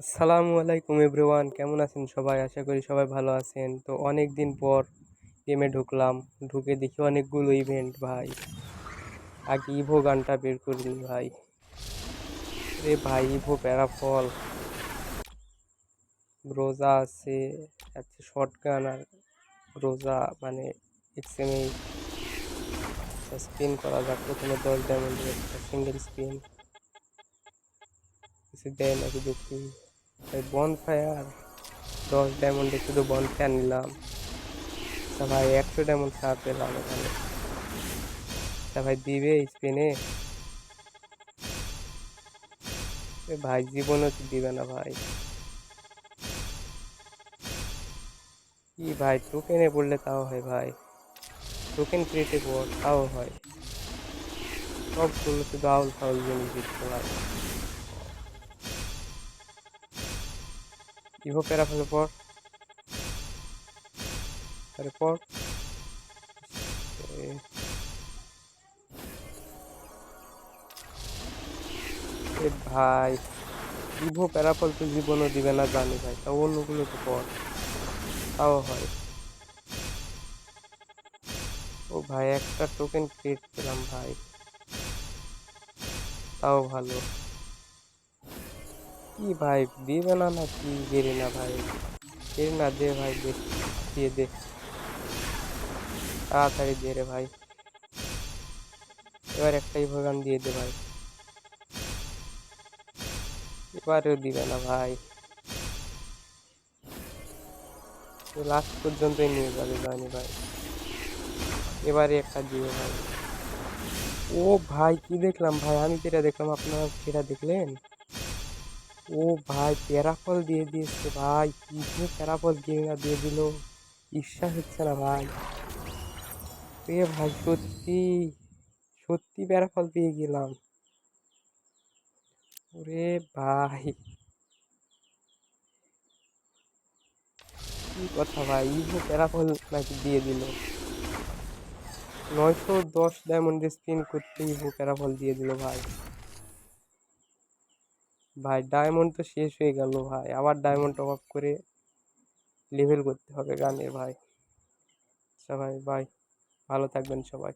আসসালামু আলাইকুম এভরিওয়ান, কেমন আছেন সবাই? আশা করি সবাই ভালো আছেন। তো অনেক দিন পর গেমে ঢুকলাম। ঢুকে দেখি অনেকগুলো ইভেন্ট ভাই। আগে ইভো গানটা বের করিনি ভাই। রে ভাই ইভো প্যারাফল। রোজা আছে আছে শর্ট গান আর রোজা মানে এক্সএমএ স্পিন করা যাক, প্রথমে দশ ডায়মন্ডের একটা সিঙ্গেল স্পিন কিছু দেয় নাকি দেখি। ভাই বন ফায়ার দশ ডায়মন্ডে শুধু বন ফায়ার নিলাম। তা ভাই একশো ডায়মন্ড সার পেলাম এখানে। তা ভাই দিবে স্পেনে ভাই জীবনও দিবে না ভাই। কি ভাই টোকেনে পড়লে তাও হয় ভাই। টোকেন ক্রিয়েটে পড় তাও হয়। সবগুলো শুধু আউল ফাউল জিনিস দিচ্ছে ভাই ইভো প্যারা ফেলে পর আরে পর এ ভাই ইভো প্যারাফল তো জীবনও দিবে না জানি ভাই তাও অন্যগুলো তো পর তাও হয়। ও ভাই, একটা টোকেন ক্রিয়েট পেলাম ভাই। তাও ভালো। কি ভাই, দিবে না না, কি গেরে না ভাই? গেরে না দে ভাই, দে, দিয়ে দে। তাড়াতাড়ি দে রে ভাই। এবার একটাই ভোগান দিয়ে দে ভাই। এবারেও দিবে না ভাই। লাস্ট পর্যন্তই নিয়ে যাবে জানি ভাই। এবারে একটা দিয়ে ভাই। ও ভাই, কি দেখলাম ভাই? আমি যেটা দেখলাম, আপনারা সেটা দেখলেন? ও ভাই, প্যারাফল দিয়ে দিয়েছে ভাই। কি প্যারাফল দিয়ে দিয়ে দিল। ঈর্ষা হচ্ছে না ভাই। এ ভাই, সত্যি সত্যি প্যারাফল পেয়ে গেলাম। ওরে ভাই। কি কথা ভাই ইভো প্যারাফল নাকি দিয়ে দিল। নয়শো দশ ডায়মন্ডে স্পিন করতে ইভো প্যারাফল দিয়ে দিল ভাই। ভাই ডায়মন্ড তো শেষ হয়ে গেল ভাই। আবার ডায়মন্ড টপ আপ করে লেভেল করতে হবে গানের ভাই। সবাই ভাই ভালো থাকবেন সবাই।